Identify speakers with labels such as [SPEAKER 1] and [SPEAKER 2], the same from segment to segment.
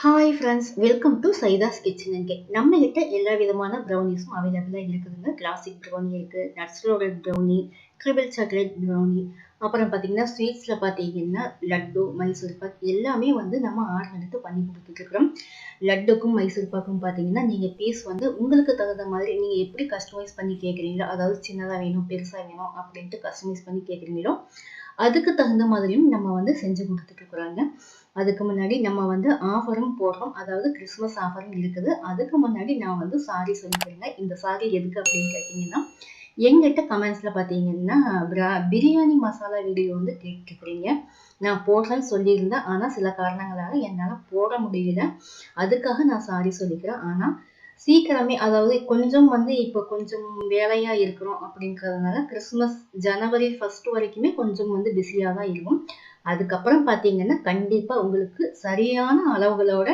[SPEAKER 1] Hi friends welcome to Saitha's kitchen and cake நம்ம கிட்ட எல்லா விதமான ப்ரௌனிஸும் அவைலபிளாக இருக்குதுங்க. கிளாசிக் ப்ரௌனி இருக்குது nuts loaded brownie triple chocolate brownie அப்புறம் பார்த்தீங்கன்னா ஸ்வீட்ஸில் பார்த்தீங்கன்னா லட்டு மைசூர் பாக் எல்லாமே வந்து நம்ம ஆர்டர் எடுத்து பண்ணி கொடுத்துட்ருக்குறோம் லட்டுக்கும் மைசூர் பாக்கும் பார்த்தீங்கன்னா நீங்கள் பீஸ் வந்து உங்களுக்கு தகுந்த மாதிரி நீங்கள் எப்படி கஸ்டமைஸ் பண்ணி கேட்குறீங்களோ அதாவது சின்னதாக வேணும் பெருசாக வேணும் அப்படின்ட்டு கஸ்டமைஸ் பண்ணி கேட்குறீங்களோ அதுக்கு தகுந்த மாதிரியும் நம்ம வந்து செஞ்சு கொடுத்துட்ருக்குறோங்க அதுக்கு முன்னாடி நம்ம வந்து ஆஃபரும் போடுறோம். அதாவது கிறிஸ்மஸ் ஆஃபரும் இருக்குது. அதுக்கு முன்னாடி நான் வந்து சாரி சொல்லிக்கிறேங்க. இந்த சாரி எதுக்கு அப்படின்னு கேட்டிங்கன்னா எங்கிட்ட கமெண்ட்ஸில் பார்த்தீங்கன்னா பிரியாணி மசாலா வீடியோ வந்து கேட்டுருக்குறீங்க. நான் போடுறேன்னு சொல்லியிருந்தேன். ஆனால் சில காரணங்களால் என்னால் போட முடியல. அதுக்காக நான் சாரி சொல்லிக்கிறேன். ஆனால் சீக்கிரமே அதாவது கொஞ்சம் வந்து இப்போ கொஞ்சம் வேலையாக இருக்கிறோம் அப்படிங்கிறதுனால கிறிஸ்மஸ் ஜனவரி ஃபர்ஸ்ட் வரைக்குமே கொஞ்சம் வந்து பிஸியாக தான் இருக்கும். அதுக்கப்புறம் பார்த்தீங்கன்னா கண்டிப்பாக உங்களுக்கு சரியான அளவுகளோட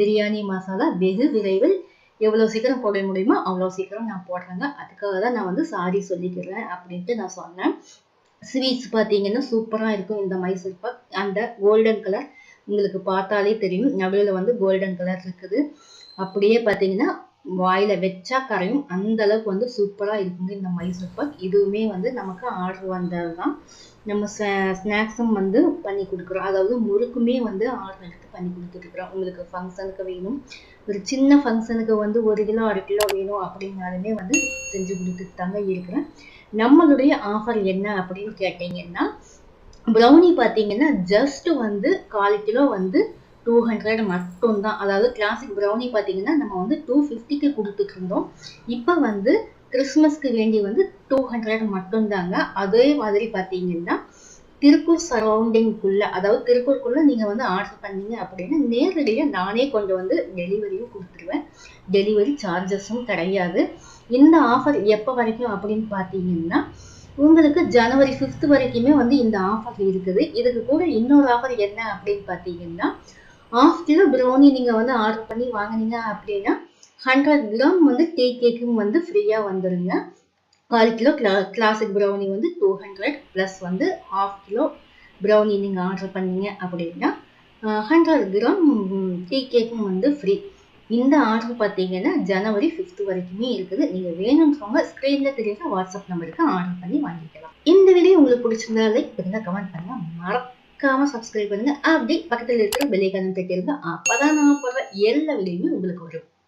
[SPEAKER 1] பிரியாணி மசாலா வெகு விரைவில் எவ்வளோ சீக்கிரம் போட முடியுமோ அவ்வளோ சீக்கிரம் நான் போடுறேங்க. அதுக்காக தான் நான் வந்து சாரி சொல்லிக்கிறேன் அப்படின்ட்டு நான் சொன்னேன். ஸ்வீட்ஸ் பார்த்தீங்கன்னா சூப்பராக இருக்கும் இந்த மைசூர் பாக் அந்த கோல்டன் கலர் உங்களுக்கு பார்த்தாலே தெரியும். நடுவில் வந்து கோல்டன் கலர் இருக்குது. அப்படியே பார்த்தீங்கன்னா வாயில வச்சா கரையும். அந்த அளவுக்கு வந்து சூப்பராக இருக்குங்க இந்த மைசூர் பாக். இதுவுமே வந்து நமக்கு ஆர்டர் வந்தது தான் நம்ம ஸ்நாக்ஸும் வந்து பண்ணி கொடுக்குறோம். அதாவது முறுக்குமே வந்து ஆர்டர் எடுத்து பண்ணி கொடுத்துருக்குறோம் உங்களுக்கு ஃபங்க்ஷனுக்கு வேணும். ஒரு சின்ன ஃபங்க்ஷனுக்கு வந்து ஒரு கிலோ அரை கிலோ வேணும் அப்படின்னாலுமே வந்து செஞ்சு கொடுத்துட்டு தாங்க இருக்கிறேன் நம்மளுடைய ஆஃபர் என்ன அப்படின்னு கேட்டீங்கன்னா ப்ரௌனி பார்த்தீங்கன்னா ஜஸ்ட் வந்து கால் கிலோ வந்து டூ ஹண்ட்ரட் மட்டும்தான். அதாவது கிளாசிக் ப்ரௌனி பார்த்தீங்கன்னா நம்ம வந்து டூ ஃபிஃப்டிக்கு கொடுத்துட்டு இருந்தோம் இப்போ வந்து கிறிஸ்மஸ்க்கு வேண்டி வந்து டூ ஹண்ட்ரட் மட்டும்தாங்க. அதே மாதிரி பார்த்தீங்கன்னா திருப்பூர் சரௌண்டிங்குள்ளே அதாவது திருப்பூருக்குள்ளே நீங்கள் வந்து ஆர்டர் பண்ணீங்க அப்படின்னா நேரடியாக நானே கொண்டு வந்து டெலிவரியும் கொடுத்துருவேன். டெலிவரி சார்ஜஸும் கிடையாது. இந்த ஆஃபர் எப்போ வரைக்கும் அப்படின்னு பார்த்தீங்கன்னா உங்களுக்கு ஜனவரி ஃபிஃப்த் வரைக்குமே வந்து இந்த ஆஃபர் இருக்குது. இதுக்கு கூட இன்னொரு ஆஃபர் என்ன அப்படின்னு பார்த்தீங்கன்னா ஆஃப் கிலோ ப்ரௌனி நீங்கள் வந்து ஆர்டர் பண்ணி வாங்கினீங்க அப்படின்னா ஹண்ட்ரட் கிராம் வந்து டீ கேக்கும் வந்து ஃப்ரீயாக வந்துடுங்க கால் கிலோ கிளா கிளாசிக் ப்ரௌனி வந்து டூ ஹண்ட்ரட் ப்ளஸ் வந்து ஆஃப் கிலோ ப்ரௌனி நீங்கள் ஆர்டர் பண்ணீங்க அப்படின்னா ஹண்ட்ரட் கிராம் டீ கேக்கும் வந்து ஃப்ரீ இந்த ஆர்டர் பார்த்தீங்கன்னா ஜனவரி ஃபிஃப்த் வரைக்குமே இருக்குது. நீங்கள் வேணுன்றவங்க ஸ்க்ரீனில் தெரியுற வாட்ஸ்அப் நம்பருக்கு ஆர்டர் பண்ணி வாங்கிக்கலாம். இந்த வீடியோ உங்களுக்கு பிடிச்சிருந்தா லைக் பண்ணுங்கள் கமெண்ட் பண்ணுங்க. மறக்காம சப்ஸ்கிரைப் பண்ணுங்க. அப்படி பக்கத்தில் இருக்கிற பெல்லைக்கான தட்டிருங்க அப்பதான் நான் போடுற எல்லா வீடியோமே உங்களுக்கு வரும்.